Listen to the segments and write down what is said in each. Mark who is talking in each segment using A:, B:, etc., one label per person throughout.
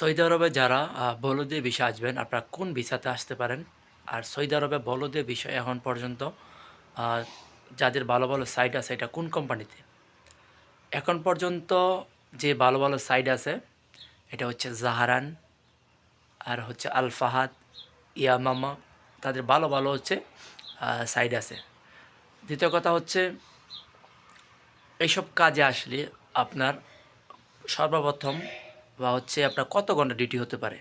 A: Saudi আরবে যারা বলদে visa আসবেন, আপনারা কোন ভিসাতে আসতে পারেন? আর সৌদি আরবে বলদে বিষয় এখন পর্যন্ত যাদের ভালো ভালো সাইট আছে, এটা কোন কোম্পানিতে এখন পর্যন্ত যে ভালো ভালো সাইট আছে, এটা হচ্ছে জাহারান, আর হচ্ছে আলফাহাদ, ইয়ামামা, তাদের ভালো ভালো হচ্ছে সাইট আছে। দ্বিতীয় কথা হচ্ছে, এইসব কাজে আসলে আপনার সর্বপ্রথম বা হচ্ছে আপনার কত ঘণ্টা ডিউটি হতে পারে?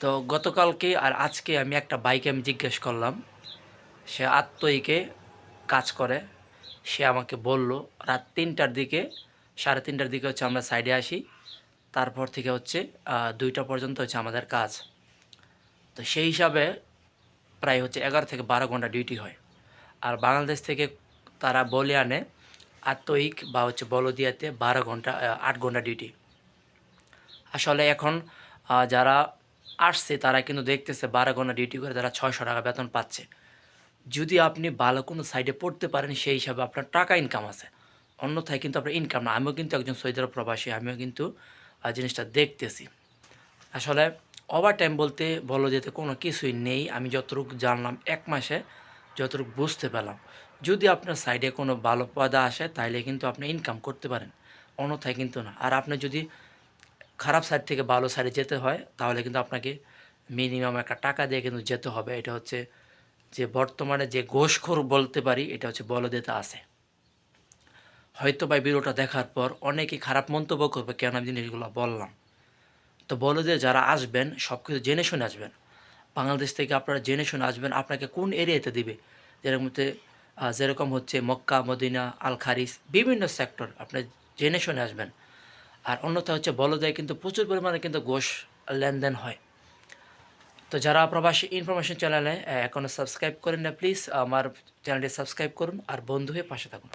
A: তো গতকালকে আর আজকে আমি একটা বাইকে আমি জিজ্ঞেস করলাম। সে আত্মইকে কাজ করে। সে আমাকে বলল, রাত তিনটার দিকে, সাড়ে তিনটার দিকে হচ্ছে আমরা সাইডে আসি। তারপর থেকে হচ্ছে দুইটা পর্যন্ত হচ্ছে আমাদের কাজ। তো সেই হিসাবে প্রায় হচ্ছে এগারো থেকে বারো ঘণ্টা ডিউটি হয়। আর বাংলাদেশ থেকে তারা বলে আনে আত্মইক বা হচ্ছে বলদিয়াতে বারো ঘণ্টা আট ঘণ্টা ডিউটি আসলে এখন যারা আসছে তারা কিন্তু দেখতেছে বারো ঘণ্টা ডিউটি করে তারা ছয়শো টাকা বেতন পাচ্ছে। যদি আপনি ভালো কোনো সাইডে পড়তে পারেন, সেই হিসাবে আপনার টাকা ইনকাম আছে। অন্যথায় কিন্তু আপনার ইনকাম না। আমিও কিন্তু একজন সৌদি আরব প্রবাসী, আমিও কিন্তু জিনিসটা দেখতেছি। আসলে ওভার টাইম বলতে বলো যেতে কোনো কিছুই নেই। আমি যতটুকু জানলাম এক মাসে, যতটুকু বুঝতে পেলাম। যদি আপনার সাইডে কোনো ভালো পদা আসে তাহলে কিন্তু আপনি ইনকাম করতে পারেন। অন্যথায় কিন্তু না। আর আপনি যদি খারাপ সাইড থেকে ভালো সাইডে যেতে হয়, তাহলে কিন্তু আপনাকে মিনিমাম একটা টাকা দিয়ে কিন্তু যেতে হবে। এটা হচ্ছে যে বর্তমানে যে ঘোষখোর বলতে পারি, এটা হচ্ছে বলদেতে আছে। হয়তো বা ভিডিওটা দেখার পর অনেকেই খারাপ মন্তব্য করবে, কেন আমি জিনিসগুলো বললাম। তো বলো যে যারা আসবেন সব কিছু জেনে শুনে আসবেন। বাংলাদেশ থেকে আপনারা জেনে শুনে আসবেন, আপনাকে কোন এরিয়াতে দিবে? যেরকম হচ্ছে যেরকম হচ্ছে মক্কা, মদিনা আল খারিস বিভিন্ন সেক্টর আপনি জেনে শুনে আসবেন। আর অন্যথা হচ্ছে বলদায় কিন্তু প্রচুর পরিমাণে কিন্তু ঘোষ লেনদেন হয়। তো যারা প্রবাসী ইনফরমেশন চ্যানেলে এখনও সাবস্ক্রাইব করেন না, প্লিজ আমার চ্যানেলটি সাবস্ক্রাইব করুন আর বন্ধু হয়ে পাশে থাকুন।